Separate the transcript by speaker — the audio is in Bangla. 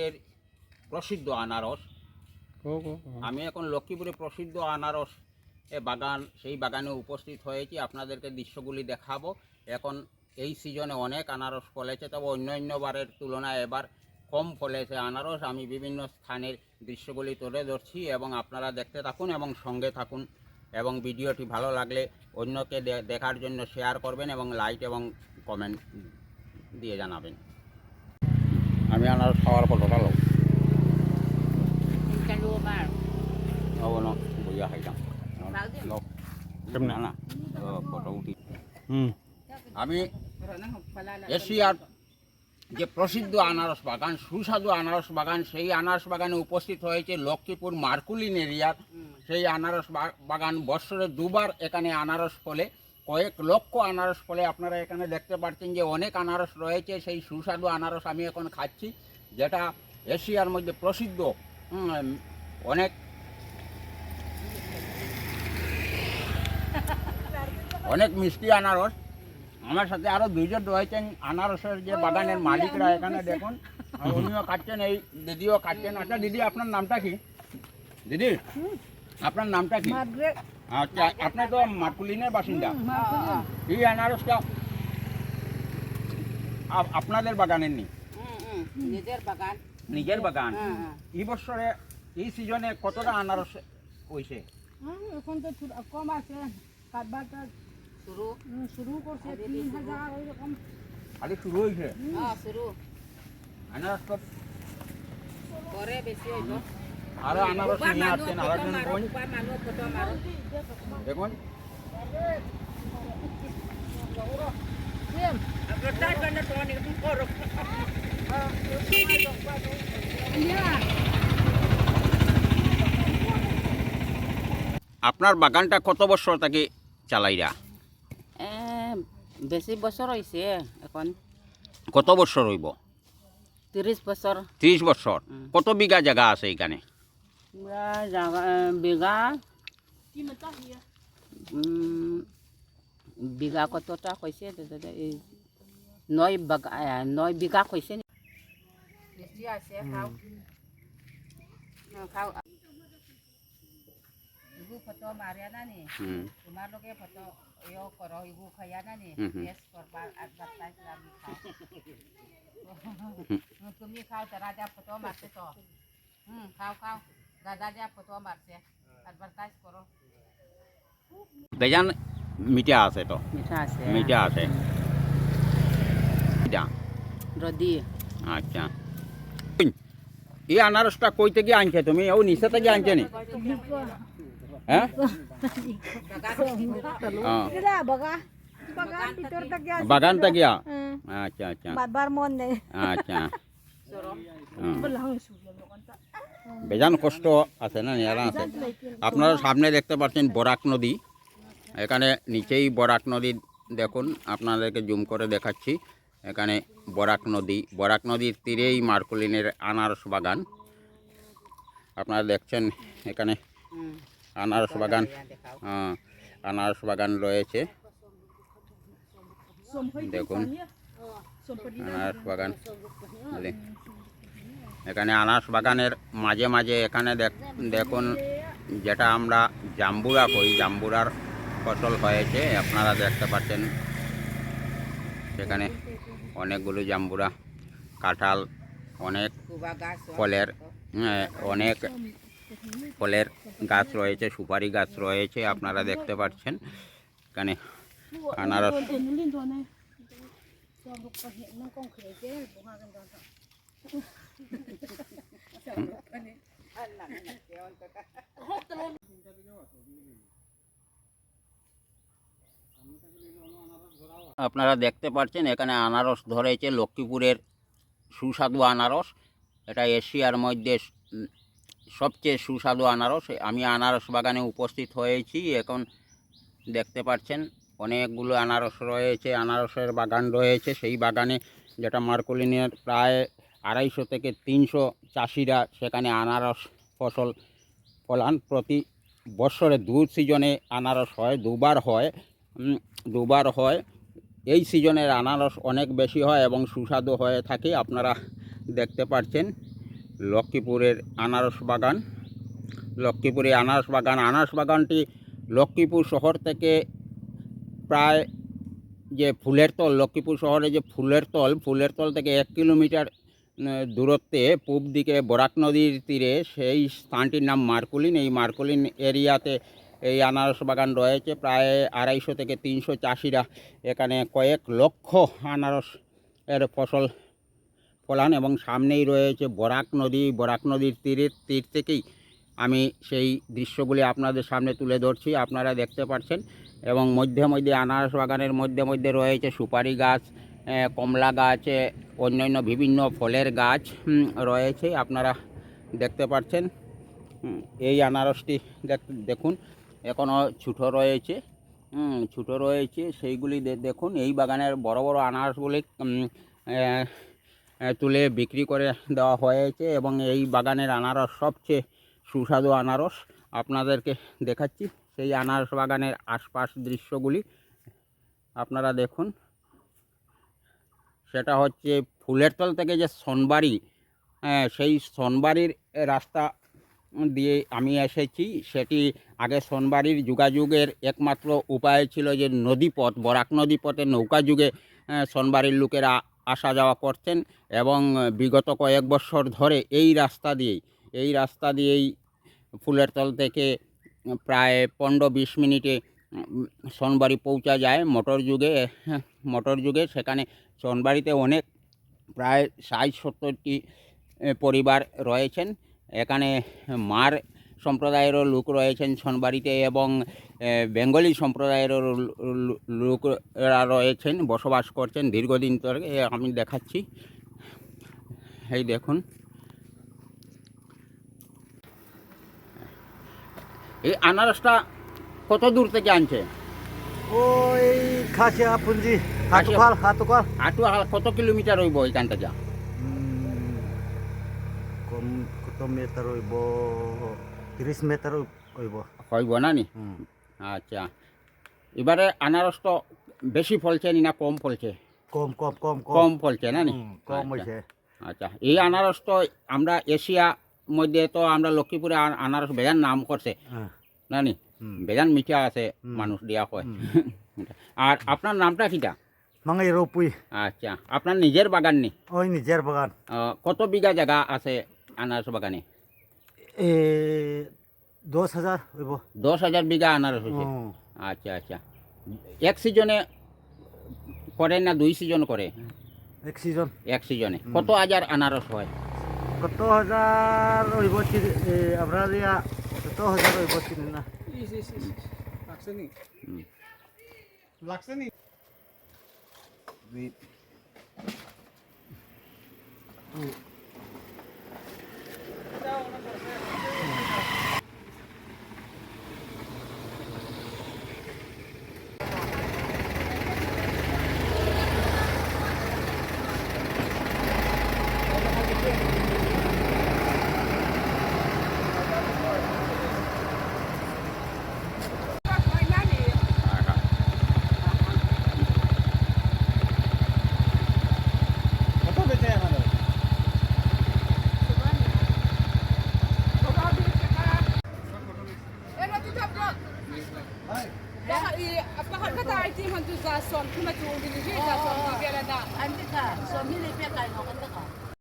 Speaker 1: এর প্রসিদ্ধ আনারস। আমি এখন লক্ষ্মীপুরে প্রসিদ্ধ আনারস এ বাগান সেই বাগানে উপস্থিত হয়েছি। আপনাদেরকে দৃশ্যগুলি দেখাবো। এখন এই সিজনে অনেক আনারস ফলেছে তবে অন্য অন্য বারের তুলনায় এবার কম ফলেছে আনারস। আমি বিভিন্ন স্থানের দৃশ্যগুলি তুলে ধরছি এবং আপনারা দেখতে থাকুন এবং সঙ্গে থাকুন এবং ভিডিওটি ভালো লাগলে অন্যকে দেখার জন্য শেয়ার করবেন এবং লাইক এবং কমেন্ট দিয়ে জানাবেন। আমি আনারস খাওয়ার ন লোক না না ফটো উঠি। আমি এশিয়ার যে প্রসিদ্ধ আনারস বাগান সুস্বাদু আনারস বাগান সেই আনারস বাগানে উপস্থিত হয়েছে লক্ষ্মীপুর মার্কুলিন এরিয়ার সেই আনারস বাগান বৎসরে দুবার এখানে আনারস ফলে। কয়েক লক্ষ আনারস ফলে আপনারা এখানে দেখতে পাচ্ছেন যে অনেক আনারস রয়েছে সেই সুস্বাদু আনারস আমি এখন খাচ্ছি যেটা এশিয়ার মধ্যে প্রসিদ্ধ। অনেক অনেক মিষ্টি আনারস। আমার সাথে আরও দুইজন রয়েছেন আনারসের যে বাগানের মালিকরা এখানে দেখুন উনিও কাটছেন এই দিদিও কাটছেন আচ্ছা দিদি আপনার নামটা কি? দিদি আপনার নামটা কি? আচ্ছা আপনার তো মার্কুলিনের বাসিন্দা। এই আনারসটা আপ- আপনাদের বাগানের নি?
Speaker 2: নিজের বাগান।
Speaker 1: নিজের বাগান?
Speaker 2: হ্যাঁ, হ্যাঁ।
Speaker 1: এই বছরে এই সিজনে কতটা আনারস হয়েছে
Speaker 3: এখন তো কম আছে কাটবারটা
Speaker 2: শুরু?
Speaker 3: শুরু করছে তিন হাজার ওইরকম।
Speaker 1: খালি শুরু হয়েছে
Speaker 2: হ্যাঁ শুরু।
Speaker 1: আনারস তো
Speaker 2: পরে বেশি হইব।
Speaker 1: আরও আনারস নিয়ে আসছেন বোন। দেখুন।
Speaker 2: আপনার
Speaker 1: বাগানটা কত বছর থেকে চালাইরা?
Speaker 2: বেশি বছর হয়েছে এখন।
Speaker 1: কত বছর হইব?
Speaker 2: তিরিশ বছর।
Speaker 1: ত্রিশ বছর। কত বিঘা জায়গা আছে এখানে?
Speaker 2: আমরা জাগা বিঘা উম, বিঘা কতটা কৈছে দাদা এই নয় বাগা আহ, নয় বিঘা কৈছে নি? বেছি আছে খাও খাও ইগু ফটো মাৰে না নি
Speaker 1: হুম,
Speaker 2: তোমালোকে ফটো এও কৰ ইগু খায়া না নি
Speaker 1: হুম, হুম।
Speaker 2: টেষ্ট কৰবা এডভাৰটাইজ লাগি খাও তুমি খাও তারা যা ফটো মারছে তো হুম খাও খাও দাদা যা ফটো মারছে এডভারটাইজ করো
Speaker 1: বেজান মিঠা আছে তো
Speaker 2: মিঠা আছে
Speaker 1: মিঠা আছে মিঠা,
Speaker 2: রদি
Speaker 1: আচ্ছা এই আনারসটা কই থেকে আনছে তুমি ও নিচে থেকে আনছে নি হ্যাঁ হ্যাঁ,
Speaker 3: কিরা বগা বগা ভিতর থেকে আছে
Speaker 1: বাগান থেকে আ?
Speaker 3: হুম,
Speaker 1: বেজান কষ্ট আছে না, নিয়ারা আছে। আপনারা সামনে দেখতে পাচ্ছেন বরাক নদী। এখানে নিচেই বরাক নদী দেখুন, আপনাদেরকে জুম করে দেখাচ্ছি। এখানে বরাক নদী, বরাক নদীর তীরেই মার্কুলিনের আনারস বাগান। আপনারা দেখছেন এখানে আনারস বাগান
Speaker 2: দেখাও
Speaker 1: আনারস বাগান রয়েছে। দেখুন, আনারস বাগান। এখানে আনারস বাগানের মাঝে মাঝে এখানে দেখ- দেখুন যেটা আমরা জাম্বুরা কই জাম্বুরার ফসল হয়েছে আপনারা দেখতে পাচ্ছেন। সেখানে অনেকগুলো জাম্বুরা কাঁঠাল অনেক ফলের হ্যাঁ, অনেক ফলের গাছ রয়েছে সুপারি গাছ রয়েছে আপনারা দেখতে পাচ্ছেন। এখানে আনারস আপনারা দেখতে পাচ্ছেন, এখানে আনারস ধরেছে, লক্ষ্মীপুরের সুস্বাদু আনারস। এটা এশিয়ার মধ্যে সবচেয়ে সুস্বাদু আনারস। আমি আনারস বাগানে উপস্থিত হয়েছি, এখন দেখতে পাচ্ছেন, অনেকগুলো আনারস রয়েছে, আনারসের বাগান রয়েছে। সেই বাগানে যেটা মার্কলিনের প্রায় আড়াইশো থেকে তিনশো চাষিরা সেখানে আনারস ফসল ফলান। প্রতি বছরে দু সিজনে আনারস হয়, দুবার হয় দুবার হয়। এই সিজনের আনারস অনেক বেশি হয় এবং সুস্বাদু হয়ে থাকে, আপনারা দেখতে পাচ্ছেন। লক্ষ্মীপুরের আনারস বাগান, লক্ষ্মীপুরে আনারস বাগান। আনারস বাগানটি লক্ষ্মীপুর শহর থেকে প্রায় যে ফুলের তল, লক্ষ্মীপুর শহরে যে ফুলের তল ফুলের তল থেকে এক কিলোমিটার দূরত্বে পূব দিকে বরাক নদীর তীরে সেই স্থানটির নাম মার্কুলিন। এই মার্কুলিন এরিয়াতে এই আনারস বাগান রয়েছে। প্রায় আড়াইশো থেকে তিনশো চাষিরা এখানে কয়েক লক্ষ আনারস এর ফসল ফলান এবং সামনেই রয়েছে বরাক নদী। বরাক নদীর তীরের তীর থেকেই আমি সেই দৃশ্যগুলি আপনাদের সামনে তুলে ধরছি, আপনারা দেখতে পাচ্ছেন এবং মধ্যে মধ্যে আনারস বাগানের মধ্যে মধ্যে রয়েছে সুপারি গাছ কমলা গাছ অন্যান্য বিভিন্ন ফলের গাছ রয়েছে, আপনারা দেখতে পাচ্ছেন। এই আনারসটি দেখ- দেখুন এখনও ছুটো রয়েছে। ছুটো রয়েছে, সেইগুলি দেখুন, এই বাগানের বড় বড় আনারসগুলি তুলে বিক্রি করে দেওয়া হয়েছে এবং এই বাগানের আনারস সবচেয়ে সুস্বাদু আনারস। আপনাদেরকে দেখাচ্ছি, সেই আনারস বাগানের আশপাশ দৃশ্যগুলি, আপনারা দেখুন। সেটা হচ্ছে ফুলের তল থেকে যে সোনবাড়ি হ্যাঁ, সেই সোনবাড়ির রাস্তা দিয়ে আমি এসেছি। সেটি আগে সোনবাড়ির যোগাযোগের একমাত্র উপায় ছিল যে নদীপথ বরাক নদীপথে নৌকা যুগে আহ, সোনবাড়ির লোকেরা আসা যাওয়া করতেন এবং বিগত কয়েক বছর ধরে এই রাস্তা দিয়েই এই রাস্তা দিয়েই ফুলের তল থেকে প্রায় পনেরো বিশ মিনিটে সোনবাড়ি পৌঁছা যায় মোটর যুগে হ্যাঁ, মোটর যুগে। সেখানে সোনবাড়িতে অনেক প্রায় ষাট সত্তরটি পরিবার রয়েছেন। এখানে মার সম্প্রদায়েরও লোক রয়েছেন সোনবাড়িতে এবং বেঙ্গলি সম্প্রদায়েরও লোকরা রয়েছেন বসবাস করছেন দীর্ঘদিন ধরে। আমি দেখাচ্ছি। এই দেখুন। এই আনারসটা কত দূর থেকে আনছে?
Speaker 4: ওই খাসিয়া পুঞ্জি হাতুকাল
Speaker 1: আটু আ- কত কিলোমিটার হইব এখান থেকে
Speaker 4: কম কত মিটার হইব তিরিশ মিটার হইব
Speaker 1: হইব না নি? আচ্ছা। এবারে আনারস তো বেশি ফলছে নি না কম ফলছে?
Speaker 4: কম কম কম
Speaker 1: কম। ফলছে না নি?
Speaker 4: কম
Speaker 1: আচ্ছা,
Speaker 4: হয়েছে
Speaker 1: আচ্ছা। এই আনারস তো আমরা এশিয়া মধ্যে তো আমরা লক্ষ্মীপুরে আনারস বেজান নাম করছে। না নি বেজান মিঠা আছে মানুষ দিয়া হয় আর আপনার নামটা কিটা?
Speaker 4: মাঙ্গাই রপুই।
Speaker 1: আচ্ছা আপনার নিজের বাগান নি?
Speaker 4: ওই নিজের বাগান।
Speaker 1: কত বিঘা জায়গা আছে আনারস বাগানে?
Speaker 4: এ দশ হাজার হইব।
Speaker 1: দশ হাজার বিঘা আনারস হয়েছে আচ্ছা আচ্ছা। এক সিজনে করে না দুই সিজন করে?
Speaker 4: এক সিজন।
Speaker 1: এক সিজনে। কত হাজার আনারস হয়?
Speaker 4: কত হাজার হইব চিনি- এ, আমরা দিয়া কত হাজার হইব চিনি না
Speaker 1: হুম।
Speaker 4: দুই- ও,